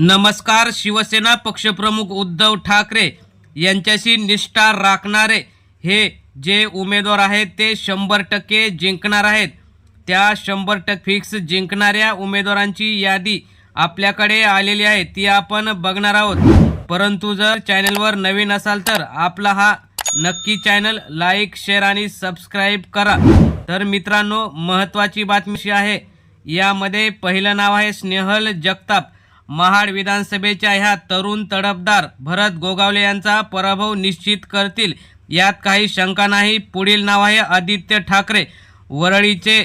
नमस्कार शिवसेना पक्षप्रमुख उद्धव ठाकरे यांच्याशी निष्ठा राखणारे हे जे उमेदवार आहेत ते शंभर टक्के जिंकणार आहेत. त्या शंभर टक्के फिक्स जिंकणाऱ्या उमेदवारांची यादी आपल्याकडे आलेली आहे ती आपण बघणार आहोत. परंतु जर चॅनलवर नवीन असाल तर आपला हा नक्की चॅनल लाईक शेअर आणि सबस्क्राईब करा. तर मित्रांनो महत्त्वाची बातमी अशी आहे यामध्ये पहिलं नाव आहे स्नेहल जगताप. महाड विधानसभेच्या ह्या तरुण तडफदार भरत गोगावले यांचा पराभव निश्चित करतील. यात काही शंका नाही. पुढील नाव आहे आदित्य ठाकरे वरळीचे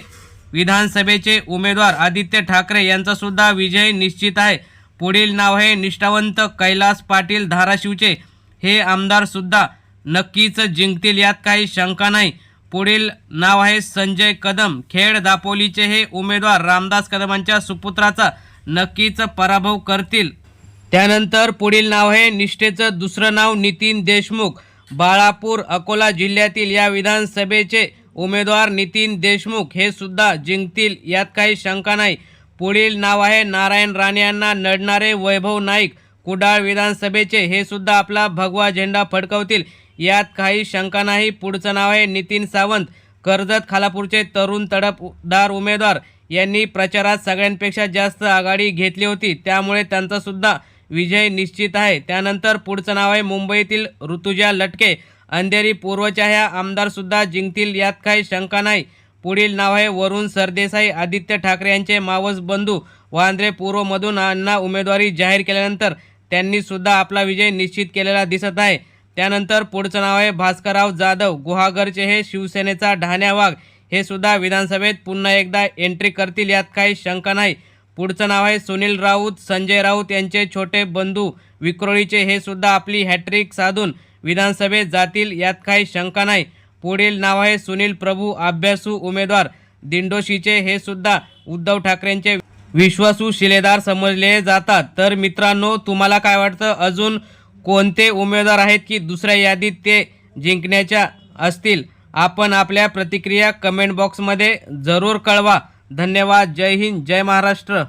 विधानसभेचे उमेदवार आदित्य ठाकरे यांचासुद्धा विजय निश्चित आहे. पुढील नाव आहे निष्ठावंत कैलास पाटील धाराशिवचे हे आमदारसुद्धा नक्कीच जिंकतील यात काही शंका नाही. पुढील नाव आहे संजय कदम. खेड दापोलीचे हे उमेदवार रामदास कदमांच्या सुपुत्राचा नक्कीच पराभव करतील. त्यानंतर पुढील नाव आहे निष्ठेचं दुसरं नाव नितीन देशमुख. बाळापूर अकोला जिल्ह्यातील या विधानसभेचे उमेदवार नितीन देशमुख हे सुद्धा जिंकतील यात काही शंका नाही. पुढील नाव आहे नारायण राणे यांना नडणारे वैभव नाईक. कुडाळ विधानसभेचे हे सुद्धा आपला भगवा झेंडा फडकवतील यात काही शंका नाही. पुढचं नाव आहे नितीन सावंत. कर्जत खालापूरचे तरुण तडपदार उमेदवार यांनी प्रचारात सगळ्यांपेक्षा जास्त आघाडी घेतली होती. त्यामुळे त्यांचासुद्धा विजय निश्चित आहे. त्यानंतर पुढचं नाव आहे मुंबईतील ऋतुजा लटके. अंधेरी पूर्वच्या ह्या आमदारसुद्धा जिंकतील यात काही शंका नाही. पुढील नाव आहे वरुण सरदेसाई आदित्य ठाकरे यांचे मावस बंधू. वांद्रे पूर्वमधून यांना उमेदवारी जाहीर केल्यानंतर त्यांनीसुद्धा आपला विजय निश्चित केलेला दिसत आहे. त्यानंतर पुढचं नाव आहे भास्करराव जाधव. गुहागरचे हे शिवसेनेचा ढाण्या वाघ हे सुद्धा विधानसभेत पुन्हा एकदा एंट्री करतील यात काही शंका नाही. पुढचं नाव आहे सुनील राऊत संजय राऊत यांचे छोटे बंधू विक्रोळीचे हे सुद्धा आपली हॅट्रिक साधून विधानसभेत जातील यात काही शंका नाही. पुढील नाव आहे सुनील प्रभू अभ्यासू उमेदवार. दिंडोशीचे हे सुद्धा उद्धव ठाकरेंचे विश्वासू शिलेदार समजले जातात. तर मित्रांनो तुम्हाला काय वाटतं? अजून कोणते उमेदवार आहेत की दुसऱ्या यादीत ते जिंकण्याच्या असतील? आपण आपल्या प्रतिक्रिया कमेंट बॉक्समध्ये जरूर कळवा. धन्यवाद. जय हिंद. जय महाराष्ट्र.